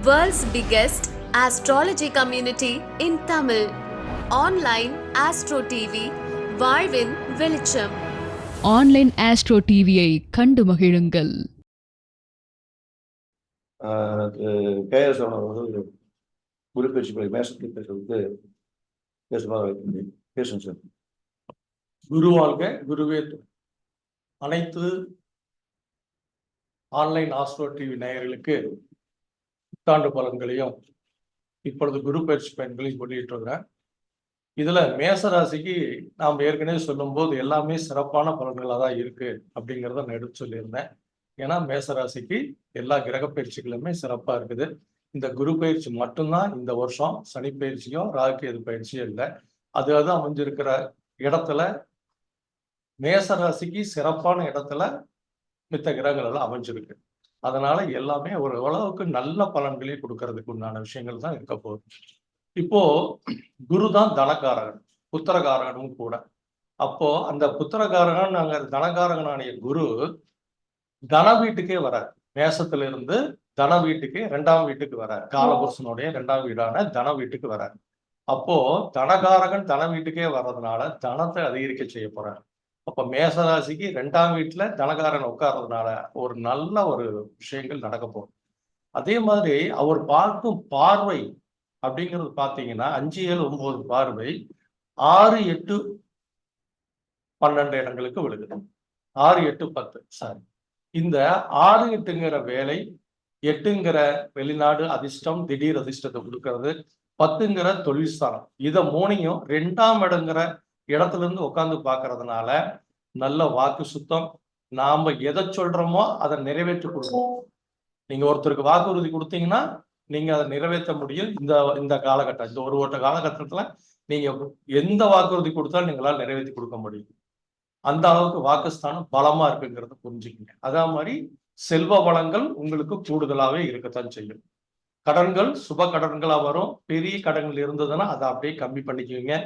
World's biggest astrology community in Tamil. Online Astro TV, வாழ்வின் வெளிச்சம் online astro டிவியை கண்டு மகிழுங்கள் கேஎஸ் அவர்கள் குரு பேச்சு பற்றி மேசத்தில் பேசுறதுக்கு பேசுவாங்க பேசுங்க சார் குரு வாழ்க குருவே. அனைத்து ஆன்லைன் ஆஸ்ட்ரோ டிவி நேயர்களுக்கு புத்தாண்டு பலன்களையும் இப்பொழுது குரு பயிற்சி பயன்களையும் சொல்லிட்டு இருக்கிறேன் இதுல மேசராசிக்கு நாம் ஏற்கனவே சொல்லும்போது எல்லாமே சிறப்பான பலன்களாக தான் இருக்கு அப்படிங்கிறத நான் எடுத்து சொல்லியிருந்தேன். ஏன்னா மேசராசிக்கு எல்லா கிரக பயிற்சிகளுமே சிறப்பா இருக்குது. இந்த குரு பயிற்சி மட்டும்தான் இந்த வருஷம் சனி பயிற்சியும் ராகு பயிற்சியும் இல்லை. அது அது அமைஞ்சிருக்கிற இடத்துல மேசராசிக்கு சிறப்பான இடத்துல மித்த கிரகங்கள் எல்லாம் அமைஞ்சிருக்கு. அதனால எல்லாமே ஒரு அளவுக்கு நல்ல பலன்களை கொடுக்கறதுக்கு உண்டான விஷயங்கள் தான் இருக்க போகுது. இப்போ குரு தான் தனக்காரகன் புத்திரகாரகனும் கூட. அப்போ அந்த புத்திரகாரகன் அங்க தனகாரகனானிய குரு தன வீட்டுக்கே வரார். மேசத்துல இருந்து தன வீட்டுக்கு ரெண்டாம் வீட்டுக்கு வரார். காலபுருஷனுடைய ரெண்டாம் வீடான தன வீட்டுக்கு வரார். அப்போ தனகாரகன் தன வீட்டுக்கே வர்றதுனால தனத்தை அதிகரிக்க செய்ய போறார். அப்ப மேசராசிக்கு ரெண்டாம் வீட்டுல தனகாரன் உட்கார்றதுனால ஒரு நல்ல ஒரு விஷயங்கள் நடக்க போகும் அதே மாதிரி அவர் பார்க்கும் பார்வை அப்படிங்கிறது பாத்தீங்கன்னா அஞ்சு ஏழு ஒன்பது பார்வை ஆறு எட்டு பன்னெண்டு இடங்களுக்கு விழுகுது. ஆறு எட்டு பத்து சாரி இந்த ஆறு எட்டுங்கிற வேலை எட்டுங்கிற வெளிநாடு அதிர்ஷ்டம் திடீர் அதிர்ஷ்டத்தை கொடுக்கறது. பத்துங்கிற தொழில் ஸ்தானம். இதை மூணையும் ரெண்டாம் இடங்கிற இடத்துல இருந்து உட்காந்து பாக்குறதுனால நல்ல வாக்கு சுத்தம் நாம எதை சொல்றோமோ அதை நிறைவேற்றி கொடுக்கணும் நீங்க ஒருத்தருக்கு வாக்குறுதி கொடுத்தீங்கன்னா நீங்க அதை நிறைவேற்ற முடியும். இந்த இந்த காலகட்டம் இந்த ஒரு ஓட்ட காலகட்டத்துல நீங்க எந்த வாக்குறுதி கொடுத்தாலும் நீங்களால நிறைவேற்றி கொடுக்க முடியும். அந்த அளவுக்கு வாக்குஸ்தானம் பலமா இருக்குங்கிறத புரிஞ்சுக்கங்க. அதே மாதிரி செல்வ வளங்கள் உங்களுக்கு கூடுதலாவே இருக்கத்தான் செய்யும். கடன்கள் சுப கடன்களா வரும். பெரிய கடன்கள் இருந்ததுன்னா அதை அப்படியே கம்மி பண்ணிக்குவீங்க.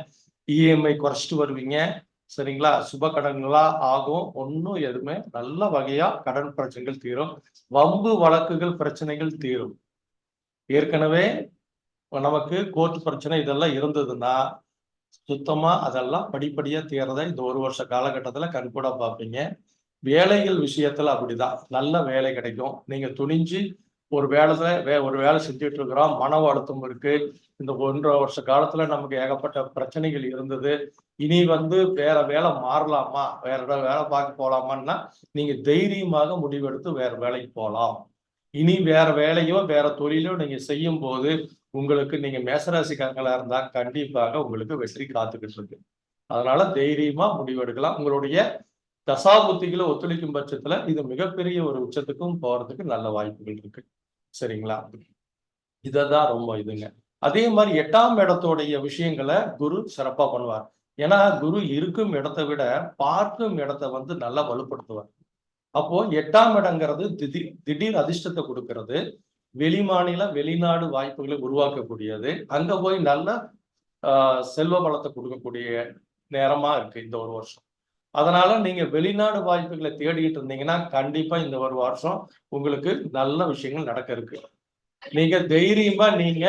இஎம்ஐ குறைச்சிட்டு வருவீங்க. சரிங்களா? சுப கடன்களா ஆகும். ஒன்றும் எதுவுமே நல்ல வகையா கடன் பிரச்சனைகள் தீரும். வம்பு வழக்குகள் பிரச்சனைகள் தீரும். ஏற்கனவே நமக்கு கோர்ட் பிரச்சனை இதெல்லாம் இருந்ததுன்னா சுத்தமா அதெல்லாம் படிப்படியா தீரத இந்த ஒரு வருஷ காலகட்டத்துல கண்கூட பார்ப்பீங்க. வேலைகள் விஷயத்துல அப்படிதான். நல்ல வேலை கிடைக்கும். நீங்க துணிஞ்சு ஒரு வேலை வே ஒரு வேலை செஞ்சுட்டு இருக்கிறோம் மன அழுத்தம் இருக்கு. இந்த ஒன்றரை வருஷ காலத்துல நமக்கு ஏகப்பட்ட பிரச்சனைகள் இருந்தது. இனி வந்து வேற வேலை மாறலாமா? வேற ஏதாவது வேலை பார்க்க போலாமான்னா நீங்க தைரியமாக முடிவெடுத்து வேற வேலைக்கு போகலாம் இனி வேற வேலையோ வேற தொழிலோ நீங்க செய்யும் போது உங்களுக்கு நீங்க மேசராசிக்காரங்களா இருந்தா கண்டிப்பாக உங்களுக்கு வெற்றி காத்துக்கிட்டு இருக்கு. அதனால தைரியமா முடிவெடுக்கலாம். உங்களுடைய தசாபுத்திகளை ஒத்துழைக்கும் பட்சத்துல இது மிகப்பெரிய ஒரு உச்சத்துக்கும் போறதுக்கு நல்ல வாய்ப்புகள் இருக்கு. சரிங்களா? இததான் ரொம்ப இதுங்க. அதே மாதிரி எட்டாம் இடத்தோடைய விஷயங்களை குரு சிறப்பா பண்ணுவார். ஏன்னா குரு இருக்கும் இடத்தை விட பார்க்கும் இடத்தை வந்து நல்லா வலுப்படுத்துவார். அப்போ எட்டாம் இடங்கிறது திடீர் திடீர் அதிர்ஷ்டத்தை கொடுக்கறது. வெளிமாநில வெளிநாடு வாய்ப்புகளை உருவாக்கக்கூடியது. அங்க போய் நல்ல ஆஹ் செல்வ பலத்தை கொடுக்கக்கூடிய நேரமா இருக்கு இந்த ஒரு வருஷம். அதனால நீங்க வெளிநாடு வாய்ப்புகளை தேடிட்டு இருந்தீங்கன்னா கண்டிப்பா இந்த ஒரு வருஷம் உங்களுக்கு நல்ல விஷயங்கள் நடக்க இருக்கு. நீங்க தைரியமா நீங்க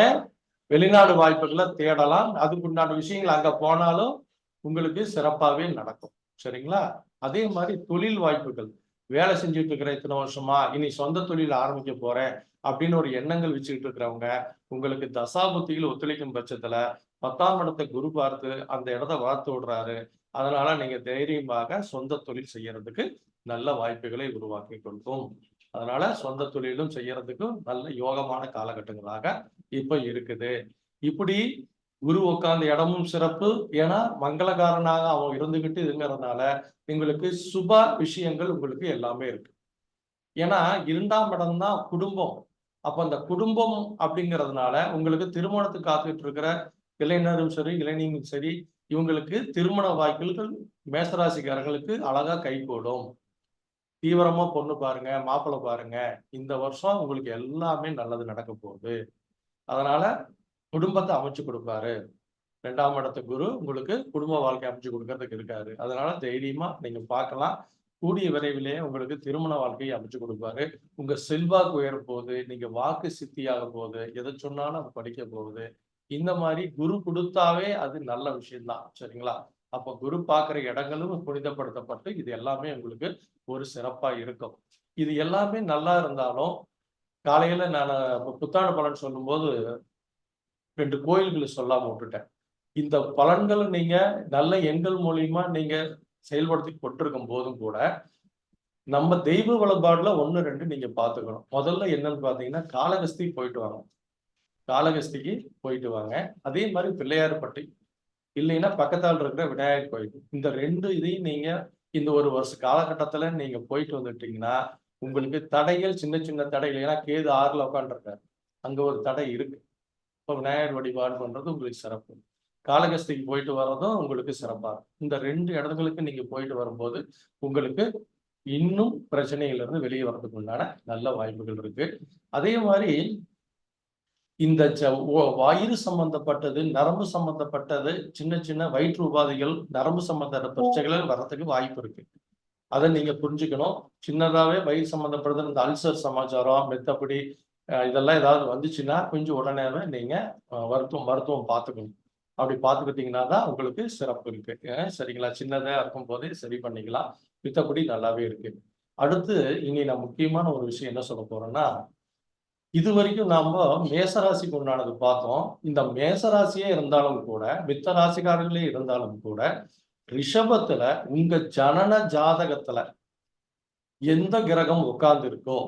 வெளிநாடு வாய்ப்புகளை தேடலாம். அதுக்குண்டான விஷயங்கள் அங்க போனாலும் உங்களுக்கு சிறப்பாகவே நடக்கும். சரிங்களா? அதே மாதிரி தொழில் வாய்ப்புகள். வேலை செஞ்சுட்டு இருக்கிற இத்தனை வருஷமா இனி சொந்த தொழில் ஆரம்பிக்க போறேன் அப்படின்னு ஒரு எண்ணங்கள் வச்சுக்கிட்டு இருக்கிறவங்க உங்களுக்கு தசாபுத்திகள் ஒத்துழைக்கும் பட்சத்துல பத்தாம் இடத்தை குரு பார்த்து அந்த இடத்த வளர்த்து விடுறாரு. அதனால நீங்க தைரியமாக சொந்த தொழில் செய்யறதுக்கு நல்ல வாய்ப்புகளை உருவாக்கி கொடுக்கும். அதனால சொந்த தொழிலும் செய்யறதுக்கும் நல்ல யோகமான காலகட்டங்களாக இப்ப இருக்குது. இப்படி குரு உட்கார்ந்த இடமும் சிறப்பு. ஏன்னா மங்களகாரனாக அவன் இருந்துகிட்டு இதுங்கிறதுனால உங்களுக்கு சுப விஷயங்கள் உங்களுக்கு எல்லாமே இருக்கு. ஏன்னா இரண்டாம் இடம் தான் குடும்பம். அப்ப அந்த குடும்பம் அப்படிங்கிறதுனால உங்களுக்கு திருமணத்துக்கு காத்துக்கிட்டு இருக்கிற இளைஞரும் சரி இளைஞர்களும் சரி இவங்களுக்கு திருமண வாய்ப்புகள் மேசராசிக்காரங்களுக்கு அழகா கை போடும் தீவிரமா பொண்ணு பாருங்க மாப்பிள்ளை பாருங்க. இந்த வருஷம் உங்களுக்கு எல்லாமே நல்லது நடக்க போகுது. அதனால குடும்பத்தை அமைச்சு கொடுப்பாரு. ரெண்டாம் இடத்து குரு உங்களுக்கு குடும்ப வாழ்க்கை அமைச்சு கொடுக்கறதுக்கு இருக்காரு. அதனால தைரியமா நீங்க பார்க்கலாம். கூடிய விரைவிலேயே உங்களுக்கு திருமண வாழ்க்கையை அமைச்சு கொடுப்பாரு. உங்க செல்வாக்கு உயர போகுது. நீங்க வாக்கு சித்தியாக போகுது. எதை சொன்னாலும் அது படிக்க போகுது. இந்த மாதிரி குரு கொடுத்தாவே அது நல்ல விஷயம்தான். சரிங்களா? அப்ப குரு பார்க்குற இடங்களும் புனிதப்படுத்தப்பட்டு இது எல்லாமே உங்களுக்கு ஒரு சிறப்பா இருக்கும். இது எல்லாமே நல்லா இருந்தாலும் காலையில நான் புத்தாண்டு பலன் சொல்லும்போது ரெண்டு கோயில்களை சொல்லாம விட்டுட்டேன். இந்த பலன்களை நீங்க நல்ல எண்கள் மூலியமா நீங்க செயல்படுத்தி கொண்டிருக்கும் போதும் கூட நம்ம தெய்வ வழிபாடுல ஒன்னு ரெண்டு நீங்க பாத்துக்கணும் முதல்ல என்னன்னு பாத்தீங்கன்னா காலகஸ்தி போயிட்டு வரணும். காளகஸ்திக்கு போயிட்டு வாங்க. அதே மாதிரி பிள்ளையார்பட்டி இல்லைன்னா பக்கத்தால் இருக்கிற விநாயகர் கோயில் இந்த ரெண்டு இதையும் நீங்க இந்த ஒரு வருஷ காலகட்டத்துல நீங்க போயிட்டு வந்துட்டீங்கன்னா உங்களுக்கு தடைகள் சின்ன சின்ன தடைகள். ஏன்னா கேது ஆறுல உட்காந்துருக்காரு அங்க ஒரு தடை இருக்கு. இப்போ விநாயகர் வழிபாடு பண்றது உங்களுக்கு சிறப்பு. காளகஸ்திக்கு போயிட்டு வர்றதும் உங்களுக்கு சிறப்பா இருக்கும். இந்த ரெண்டு இடங்களுக்கு நீங்க போயிட்டு வரும்போது உங்களுக்கு இன்னும் பிரச்சனையில இருந்து வெளியே வர்றதுக்கு உண்டான நல்ல வாய்ப்புகள் இருக்கு. அதே மாதிரி இந்த ச- வயிறு சம்பந்தப்பட்டது நரம்பு சம்பந்தப்பட்டது சின்ன சின்ன வயிற்று உபாதைகள் நரம்பு சம்பந்தப்பட்ட பிரச்சனைகள் வர்றதுக்கு வாய்ப்பு இருக்கு. அதை நீங்க புரிஞ்சுக்கணும். சின்னதாவே வயிறு சம்பந்தப்பட்டது இந்த அல்சர் சமாச்சாரம் மெத்தப்படி இதெல்லாம் ஏதாவது வந்துச்சுன்னா கொஞ்சம் உடனேவே நீங்க மருத்துவம் மருத்துவம் பார்த்துக்கணும். அப்படி பார்த்துக்கிட்டீங்கன்னா தான் உங்களுக்கு சிறப்பு இருக்கு. சரிங்களா? சின்னதாக இருக்கும் போதே சரி பண்ணிக்கலாம். மித்தபடி நல்லாவே இருக்கு. அடுத்து இனி நான் முக்கியமான ஒரு விஷயம் என்ன சொல்ல போறேன்னா இது வரைக்கும் நாம மேசராசிக்கு உண்டானது பார்த்தோம். இந்த மேசராசியே இருந்தாலும் கூட மித்த ராசிக்காரர்களே இருந்தாலும் கூட ரிஷபத்துல உங்க ஜனன ஜாதகத்துல எந்த கிரகம் உட்கார்ந்து இருக்கோ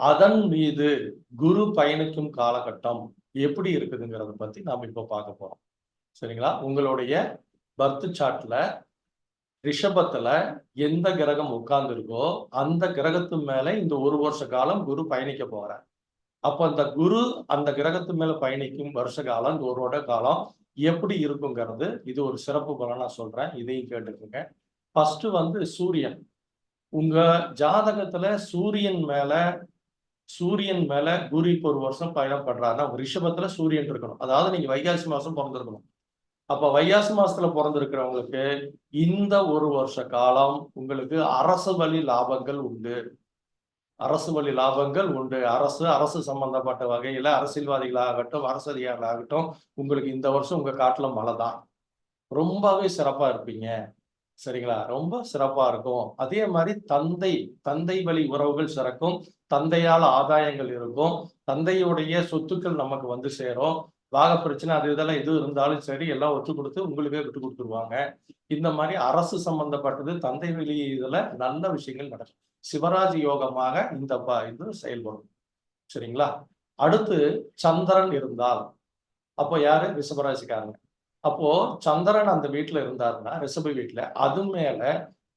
அதன் மீது குரு பயணிக்கும் காலகட்டம் எப்படி இருக்குதுங்கிறத பத்தி நாம இப்ப பார்க்க போறோம். சரிங்களா? உங்களுடைய பர்த் சார்ட்ல ரிஷபத்துல எந்த கிரகம் உட்கார்ந்துருக்கோ அந்த கிரகத்து மேல இந்த ஒரு வருஷ காலம் குரு பயணிக்க போறார். அப்போ அந்த குரு அந்த கிரகத்து மேல பயணிக்கும் வருஷ காலம் ஒரு வருட காலம் எப்படி இருக்குங்கிறது இது ஒரு சிறப்பு பலனா சொல்றேன். இதையும் கேட்டுக்கோங்க. ஃபர்ஸ்ட் வந்து சூரியன். உங்க ஜாதகத்துல சூரியன் மேல சூரியன் மேல குரு இப்போ ஒரு வருஷம் பயணம் பண்றாருன்னா உங்க ரிஷபத்துல சூரியன் இருக்கணும். அதாவது நீங்க வைகாசி மாசம் பிறந்திருக்கணும். அப்ப வைகாசி மாசத்துல பிறந்திருக்கிறவங்களுக்கு இந்த ஒரு வருஷ காலம் உங்களுக்கு அரசு வழி லாபங்கள் உண்டு. அரசு வழி லாபங்கள் உண்டு அரசு அரசு சம்பந்தப்பட்ட வகையில அரசியல்வாதிகளாகட்டும் அரசு அதிகாரிகளாகட்டும் உங்களுக்கு இந்த வருஷம் உங்க காட்டுல மழை தான். ரொம்பவே சிறப்பா இருப்பீங்க. சரிங்களா? ரொம்ப சிறப்பா இருக்கும். அதே மாதிரி தந்தை தந்தை வழி உறவுகள் சிறக்கும். தந்தையால் ஆதாயங்கள் இருக்கும். தந்தையுடைய சொத்துக்கள் நமக்கு வந்து சேரும். வாக பிரச்சனை அது இதெல்லாம் எது இருந்தாலும் சரி எல்லாம் ஒத்து கொடுத்து உங்களுக்கே விட்டு கொடுத்துருவாங்க. இந்த மாதிரி அரசு சம்பந்தப்பட்டது தந்தை வழி இதுல நல்ல விஷயங்கள் நடக்கும். சிவராஜ் யோகமாக இந்த இது செயல்படும். சரிங்களா? அடுத்து சந்திரன் இருந்தால். அப்போ யாரு? ரிஷபராசிக்காரங்க. அப்போ சந்திரன் அந்த வீட்டுல இருந்தாருன்னா ரிஷப வீட்டுல அது மேல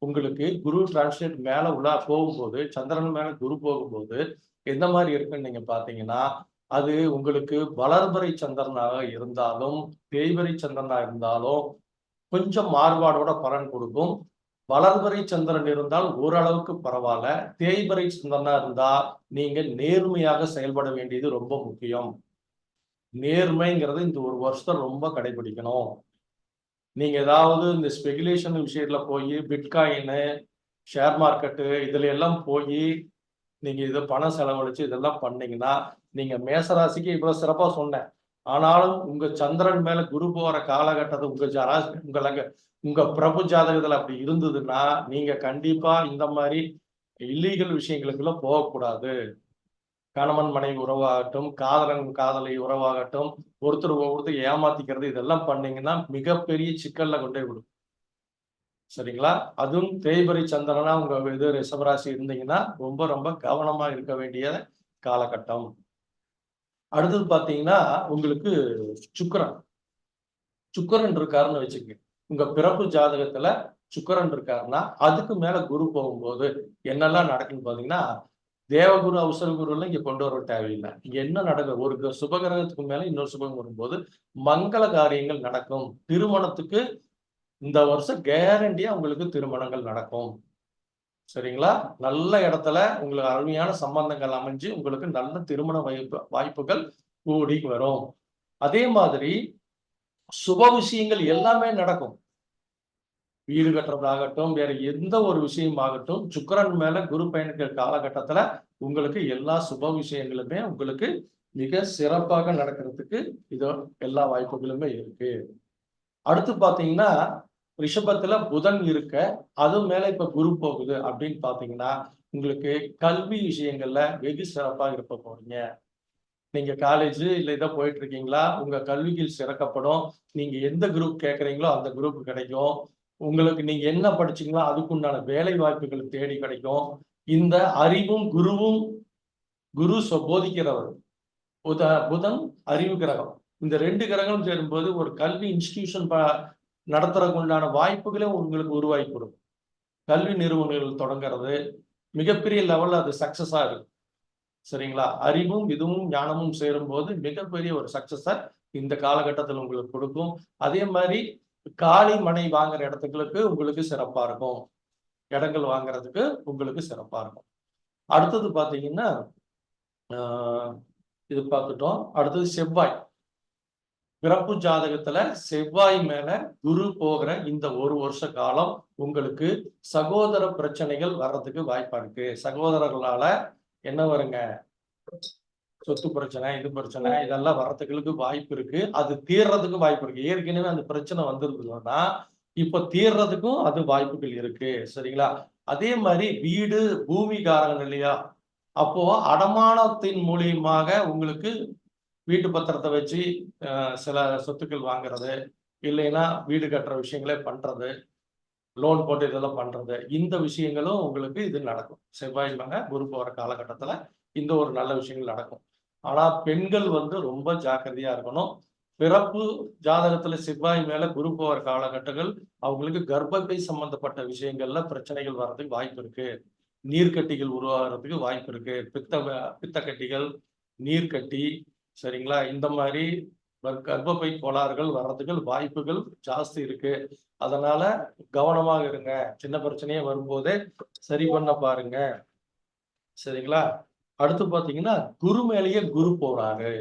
உங்களுக்கு குரு டிரான்ஸ்லேட் மேல உள்ள போகும்போது சந்திரன் மேல குரு போகும்போது எந்த மாதிரி இருக்குன்னு நீங்க பாத்தீங்கன்னா அது உங்களுக்கு வளர்பறை சந்திரனாக இருந்தாலும் தேய்வரை சந்திரனாக இருந்தாலும் கொஞ்சம் மாறுபாடோட பலன் கொடுக்கும். வளர்பறை சந்திரன் இருந்தால் ஓரளவுக்கு பரவாயில்ல. தேய்பறை சந்திரனா இருந்தா நீங்க நேர்மையாக செயல்பட வேண்டியது ரொம்ப முக்கியம். நேர்மைங்கிறது இந்த ஒரு வருஷத்தை ரொம்ப கடைபிடிக்கணும். நீங்க ஏதாவது இந்த ஸ்பெகுலேஷன் விஷயத்துல போய் பிட்காயின்னு ஷேர் மார்க்கெட்டு இதுல எல்லாம் போய் நீங்க இதை பணம் செலவழிச்சு இதெல்லாம் பண்ணீங்கன்னா நீங்க மேசராசிக்கு இவ்வளவு சிறப்பா சொன்னேன். ஆனாலும் உங்க சந்திரன் மேல குரு போற காலகட்டத்தை உங்க ஜராசி உங்களுக்கு உங்க பிரபு ஜாதகத்துல அப்படி இருந்ததுன்னா நீங்க கண்டிப்பா இந்த மாதிரி இல்லீகல் விஷயங்களுக்குள்ள போகக்கூடாது. கணவன் மனைவி உறவாகட்டும் காதலன் காதலை உறவாகட்டும் ஒருத்தர் ஒருத்தர் ஏமாத்திக்கிறது இதெல்லாம் பண்ணீங்கன்னா மிகப்பெரிய சிக்கல்ல கொண்டே விடும். சரிங்களா? அதுவும் தேய்பரி சந்திரனா உங்க இது ரிஷபராசி இருந்தீங்கன்னா ரொம்ப ரொம்ப கவனமா இருக்க வேண்டிய காலகட்டம். அடுத்தது பார்த்தீங்கன்னா உங்களுக்கு சுக்கிரன். சுக்கரன் இருக்காருன்னு வச்சுக்கோங்க. உங்க பிறப்பு ஜாதகத்துல சுக்கரன் இருக்காருன்னா அதுக்கு மேல குரு போகும்போது என்னெல்லாம் நடக்குன்னு பாத்தீங்கன்னா தேவகுரு அவசர குரு எல்லாம் இங்க கொண்டு வர தேவையில்லை. இங்க என்ன நடக்கும் ஒரு சுபகிரகத்துக்கு மேல இன்னொரு சுபகம் வரும்போது மங்கள காரியங்கள் நடக்கும். திருமணத்துக்கு இந்த வருஷம் கேரண்டியா உங்களுக்கு திருமணங்கள் நடக்கும். சரிங்களா? நல்ல இடத்துல உங்களுக்கு அருமையான சம்பந்தங்கள் அமைஞ்சு உங்களுக்கு நல்ல திருமண வாய்ப்பு வாய்ப்புகள் கூடி வரும். அதே மாதிரி சுப விஷயங்கள் எல்லாமே நடக்கும். வீடு கட்டுறதாகட்டும் வேற எந்த ஒரு விஷயம் ஆகட்டும் சுக்கரன் மேல குரு பயணிக்கிற காலகட்டத்துல உங்களுக்கு எல்லா சுப விஷயங்களுமே உங்களுக்கு மிக சிறப்பாக நடக்கிறதுக்கு இதோ எல்லா வாய்ப்புகளுமே இருக்கு. அடுத்து பாத்தீங்கன்னா ரிஷபத்துல புதன் இருக்க அது மேல இப்ப குரு போகுது அப்படின்னு பாத்தீங்கன்னா உங்களுக்கு கல்வி விஷயங்கள்ல வெகு சிறப்பாக இருப்ப போறீங்க. நீங்க காலேஜ் இல்ல இதை போயிட்டு இருக்கீங்களா உங்க கல்விகள் சிறக்கப்படும். நீங்க எந்த குரூப் கேட்குறீங்களோ அந்த குரூப் கிடைக்கும். உங்களுக்கு நீங்க என்ன படிச்சீங்களோ அதுக்குண்டான வேலை வாய்ப்புகள் தேடி கிடைக்கும். இந்த அறிவும் குருவும் குரு போதிக்கிறவர். புத புதன் அறிவு கிரகம். இந்த ரெண்டு கிரகம் சேரும்போது ஒரு கல்வி இன்ஸ்டிடியூஷன் நடத்துறதுக்கு உண்டான வாய்ப்புகளே உங்களுக்கு உருவாக்கி கொடுக்கும் கல்வி நிறுவனங்கள் தொடங்குறது மிகப்பெரிய லெவலில் அது சக்ஸஸாக இருக்கும் சரிங்களா? அறிவும் இதுவும் ஞானமும் சேரும்போது மிகப்பெரிய ஒரு சக்சஸை இந்த காலகட்டத்தில் உங்களுக்கு கொடுக்கும். அதே மாதிரி காலி மனை வாங்குற இடத்துங்களுக்கு உங்களுக்கு சிறப்பா இருக்கும். இடங்கள் வாங்குறதுக்கு உங்களுக்கு சிறப்பா இருக்கும். அடுத்தது பாத்தீங்கன்னா இது பார்த்துட்டோம். அடுத்தது செவ்வாய். பிறப்பு ஜாதகத்துல செவ்வாய் மேல குரு போகிற இந்த ஒரு வருஷ காலம் உங்களுக்கு சகோதர பிரச்சனைகள் வர்றதுக்கு வாய்ப்பா இருக்கு. சகோதரர்களால என்ன வருங்க? சொத்து பிரச்சனை இது பிரச்சனை இதெல்லாம் வர்றதுக்கு வாய்ப்பு இருக்கு. அது தீர்றதுக்கு வாய்ப்பு இருக்கு. ஏற்கனவே அந்த பிரச்சனை வந்திருந்ததுன்னா இப்ப தீர்றதுக்கும் அது வாய்ப்புகள் இருக்கு. சரிங்களா? அதே மாதிரி வீடு பூமி காரங்கள் இல்லையா? அப்போ அடமானத்தின் மூலியமாக உங்களுக்கு வீட்டு பத்திரத்தை வச்சு சில சொத்துக்கள் வாங்குறது இல்லைன்னா வீடு கட்டுற விஷயங்களே பண்றது லோன் போட்டு இதெல்லாம் பண்றது இந்த விஷயங்களும் உங்களுக்கு இது நடக்கும். செவ்வாய் குரு போகிற காலகட்டத்தில் இந்த ஒரு நல்ல விஷயங்கள் நடக்கும். ஆனால் பெண்கள் வந்து ரொம்ப ஜாக்கிரதையா இருக்கணும். பிறப்பு ஜாதகத்துல செவ்வாய் மேல குரு போகிற காலகட்டங்கள் அவங்களுக்கு கர்ப்பப்பை சம்பந்தப்பட்ட விஷயங்கள்ல பிரச்சனைகள் வர்றதுக்கு வாய்ப்பு இருக்கு. நீர்க்கட்டிகள் உருவாகிறதுக்கு வாய்ப்பு இருக்கு. பித்த பித்தக்கட்டிகள் நீர்க்கட்டி சரிங்களா? இந்த மாதிரி கர்ப்பப்பை கோளாறுகள் வர்றதுக்கு வாய்ப்புகள் ஜாஸ்தி இருக்கு. அதனால கவனமாக இருங்க. சின்ன பிரச்சனையே வரும்போதே சரி பண்ண பாருங்க. சரிங்களா? அடுத்து பாத்தீங்கன்னா குரு மேலேயே குரு போறாரு.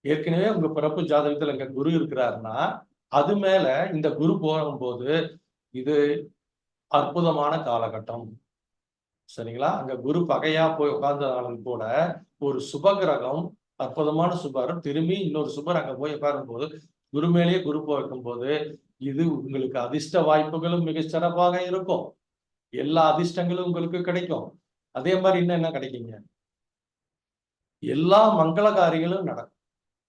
ஏற்கனவே உங்க பிறப்பு ஜாதகத்துல இங்க குரு இருக்கிறாருன்னா அது மேல இந்த குரு போகும்போது இது அற்புதமான காலகட்டம். சரிங்களா? அங்க குரு பகையா போய் உட்கார்ந்ததாலும் கூட ஒரு சுபகிரகம் அற்புதமான சுபர் திரும்பி இன்னொரு சுபர் அங்க போய் உட்காரும் குரு மேலேயே குரு போகும் போது இது உங்களுக்கு அதிர்ஷ்ட வாய்ப்புகளும் மிக சிறப்பாக இருக்கும். எல்லா அதிர்ஷ்டங்களும் உங்களுக்கு கிடைக்கும். அதே மாதிரி இன்னும் என்ன கிடைக்குங்க? எல்லா மங்கள காரியங்களும் நடக்கும்.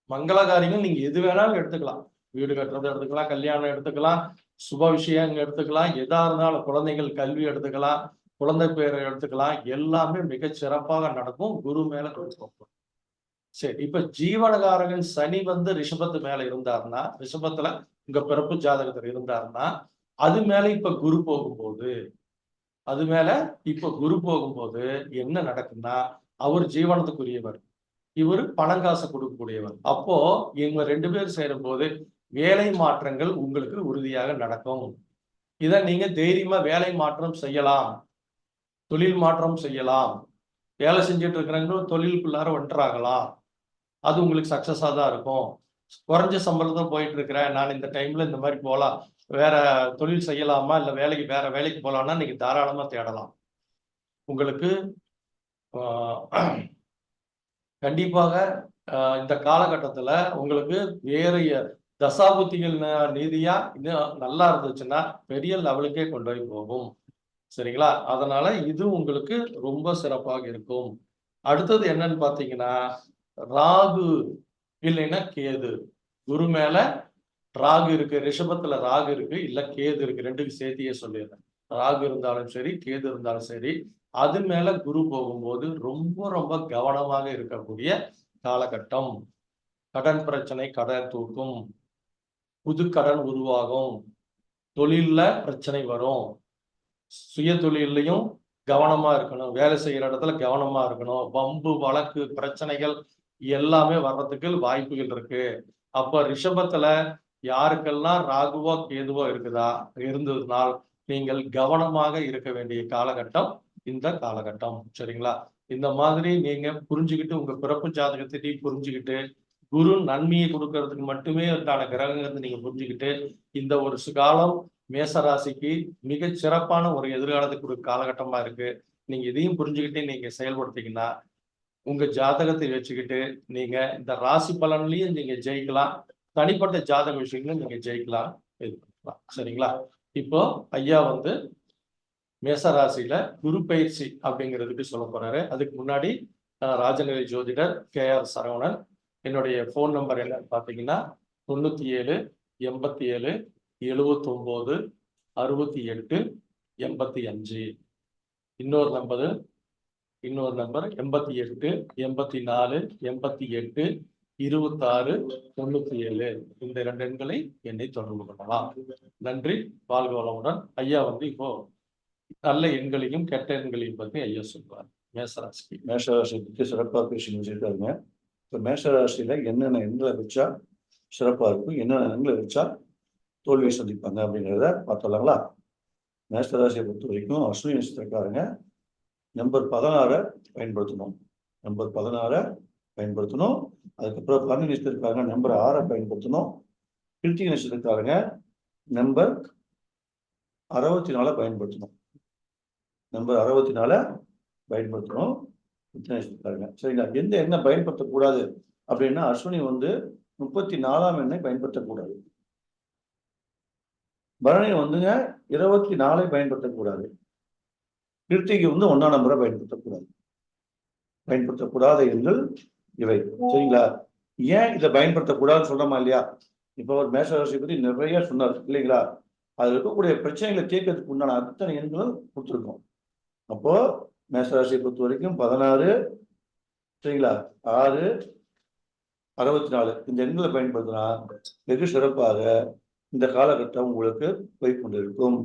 மங்கள காரியங்கள் நீங்க எது வேணாலும் எடுத்துக்கலாம். வீடு கட்டுறது எடுத்துக்கலாம் கல்யாணம் எடுத்துக்கலாம் சுப விஷயங்கள் எடுத்துக்கலாம் எதா இருந்தாலும் குழந்தைகள் கல்வி எடுத்துக்கலாம் குழந்தை பேரை எடுத்துக்கலாம் எல்லாமே மிக சிறப்பாக நடக்கும். குரு மேல கொடுக்கும் சரி இப்ப ஜீவனகாரகன் சனி வந்து ரிஷபத்து மேல இருந்தாருன்னா ரிஷபத்துல உங்க பிறப்பு ஜாதகத்துல இருந்தாருன்னா அது மேல இப்ப குரு போகும்போது அது மேல இப்ப குரு போகும்போது என்ன நடக்குன்னா அவர் ஜீவனத்துக்குரியவர். இவர் பணங்காசு கொடுக்கக்கூடியவர். அப்போ இவங்க ரெண்டு பேரும் சேரும் போது வேலை மாற்றங்கள் உங்களுக்கு உறுதியாக நடக்கும். இதை நீங்க தைரியமா வேலை மாற்றம் செய்யலாம். தொழில் மாற்றம் செய்யலாம். வேலை செஞ்சுட்டு இருக்கிறவங்களும் தொழிலுக்குள்ளார ஒன்றாகலாம். அது உங்களுக்கு சக்ஸஸாக தான் இருக்கும். குறைஞ்ச சம்பளத்தில் போயிட்டு இருக்கிறேன் நான் இந்த டைம்ல இந்த மாதிரி போகலாம் வேற தொழில் செய்யலாமா? இல்லை வேலைக்கு வேற வேலைக்கு போகலாம்னா நீங்க தாராளமா தேடலாம். உங்களுக்கு கண்டிப்பாக இந்த காலகட்டத்தில் உங்களுக்கு வேறைய தசாபுத்திகள் ந- இன்னும் நல்லா இருந்துச்சுன்னா பெரிய லெவலுக்கே கொண்டு போய் போகும். சரிங்களா? அதனால இது உங்களுக்கு ரொம்ப சிறப்பாக இருக்கும். அடுத்தது என்னன்னு பார்த்தீங்கன்னா ராகு இல்லைன்னா கேது. குரு மேல ராகு இருக்கு ரிஷபத்துல ராகு இருக்கு இல்ல கேது இருக்கு. ரெண்டுக்கு சேர்த்தியே சொல்லிடுறேன். ராகு இருந்தாலும் சரி கேது இருந்தாலும் சரி அது மேல குரு போகும்போது ரொம்ப ரொம்ப கவனமாக இருக்கக்கூடிய காலகட்டம். கடன் பிரச்சனை கடன் தூக்கும். புது கடன் உருவாகும். தொழில்ல பிரச்சனை வரும். சுய தொழிலையும் கவனமா இருக்கணும். வேலை செய்யற இடத்துல கவனமா இருக்கணும். வம்பு வழக்கு பிரச்சனைகள் எல்லாமே வர்றதுக்கு வாய்ப்புகள் இருக்கு. அப்ப ரிஷபத்துல யாருக்கெல்லாம் ராகுவோ கேதுவோ இருக்குதா? இருந்ததுனால் நீங்கள் கவனமாக இருக்க வேண்டிய காலகட்டம் இந்த காலகட்டம். சரிங்களா? இந்த மாதிரி நீங்க புரிஞ்சுக்கிட்டு உங்க பிறப்பு ஜாதகத்தையும் புரிஞ்சுக்கிட்டு குரு நன்மையை கொடுக்கறதுக்கு மட்டுமே உண்டான கிரகங்கிறது நீங்க புரிஞ்சுக்கிட்டு இந்த ஒரு சு- காலம் மேசராசிக்கு மிக சிறப்பான ஒரு எதிர்காலத்துக்கு ஒரு காலகட்டமா இருக்கு. நீங்க இதையும் புரிஞ்சுக்கிட்டு நீங்க செயல்படுத்தீங்கன்னா உங்க ஜாதகத்தை வச்சுக்கிட்டு நீங்க இந்த ராசி பலன்லயும் நீங்க ஜெயிக்கலாம். தனிப்பட்ட ஜாதக விஷயங்களும் நீங்க ஜெயிக்கலாம். இது பண்ணலாம். சரிங்களா? இப்போ ஐயா வந்து மேசராசியில குரு பயிற்சி அப்படிங்கிறதுக்கு சொல்ல போறாரு. அதுக்கு முன்னாடி ராஜநிலை ஜோதிடர் கே ஆர் சரவணன். என்னுடைய ஃபோன் நம்பர் என்னன்னு பார்த்தீங்கன்னா தொண்ணூத்தி ஏழு எண்பத்தி ஏழு எழுபத்தொம்போது அறுபத்தி எட்டு எண்பத்தி அஞ்சு. இன்னொரு நம்பது இன்னொரு நம்பர் எண்பத்தி எட்டு எண்பத்தி நாலு எண்பத்தி எட்டு இருபத்தாறு தொண்ணூத்தி ஏழு. இந்த இரண்டு எண்களை என்னை தொடர்பு கொள்ளலாம். நன்றி. வாழ்க வளமுடன். ஐயா வந்து இப்போ நல்ல எண்களையும் கெட்ட எண்களையும் பற்றி ஐயா சொல்வார். மேசராசி மேஷராசி பற்றி சிறப்பாக பேசி வச்சிருக்காருங்க இப்போ மேஷராசியில என்னென்ன எண்களை வச்சா சிறப்பாக இருக்கும் என்னென்ன எண்களை வச்சா தோல்வியை சந்திப்பாங்க அப்படிங்கிறத பார்த்துடலாங்களா மேஷராசியை பொறுத்த வரைக்கும் அஸ்வினி நட்சத்திரக்காரங்க. நம்பர் பதினாறை பயன்படுத்தணும் நம்பர் பதினாறை பயன்படுத்தணும் அதுக்கப்புறம் பன்னி நட்சத்திரக்காரங்க நம்பர் ஆறை பயன்படுத்தணும் கிருத்திகை நட்சத்திரக்காரங்க நம்பர் அறுபத்தி நாலை பயன்படுத்தணும் நம்பர் அறுபத்தி நாலை பயன்படுத்தணும் கிருத்திகை சரிங்களா? எந்த எண்ணெய் பயன்படுத்தக்கூடாது அப்படின்னா அஸ்வினி வந்து முப்பத்தி நாலாம் எண்ணெய் பயன்படுத்தக்கூடாது. பரணி வந்துங்க இருபத்தி நாலை பயன்படுத்தக்கூடாது. கிருத்திகை வந்து ஒன்றான நம்பரை பயன்படுத்தக்கூடாது. பயன்படுத்தக்கூடாத எண்கள் இவை. சரிங்களா? ஏன் இதை பயன்படுத்தக்கூடாதுன்னு சொல்றோமா இல்லையா? இப்போ ஒரு மேஷராசி பத்தி நிறைய சொன்னார் இல்லைங்களா? அதுல இருக்கக்கூடிய பிரச்சனைகளை தீர்க்கறதுக்கு உண்டான அத்தனை எண்களும் கொடுத்துருக்கோம். அப்போ மேஷராசியை பொறுத்த வரைக்கும் பதினாறு சரிங்களா? ஆறு அறுபத்தி நாலு இந்த எண்களை பயன்படுத்தினா வெகு சிறப்பாக இந்த காலகட்டம் உங்களுக்கு போய் கொண்டிருக்கும்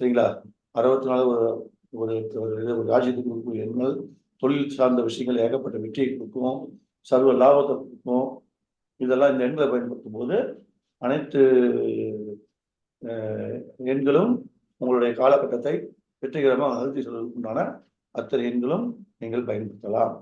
சரிங்களா? அறுபத்தி நாலு ஒரு ஒரு இது ஒரு ராஜ்யத்துக்கு கொடுக்கும் எண்கள் தொழில் சார்ந்த விஷயங்கள் ஏகப்பட்ட வெற்றியை கொடுக்கும் சர்வ லாபத்தை கொடுக்கும். இதெல்லாம் இந்த எண்களை பயன்படுத்தும் போது அனைத்து எண்களும் உங்களுடைய காலகட்டத்தை வெற்றிகரமாக அழுத்தி செல்வதற்குண்டான அத்தனை எண்களும் நீங்கள் பயன்படுத்தலாம்.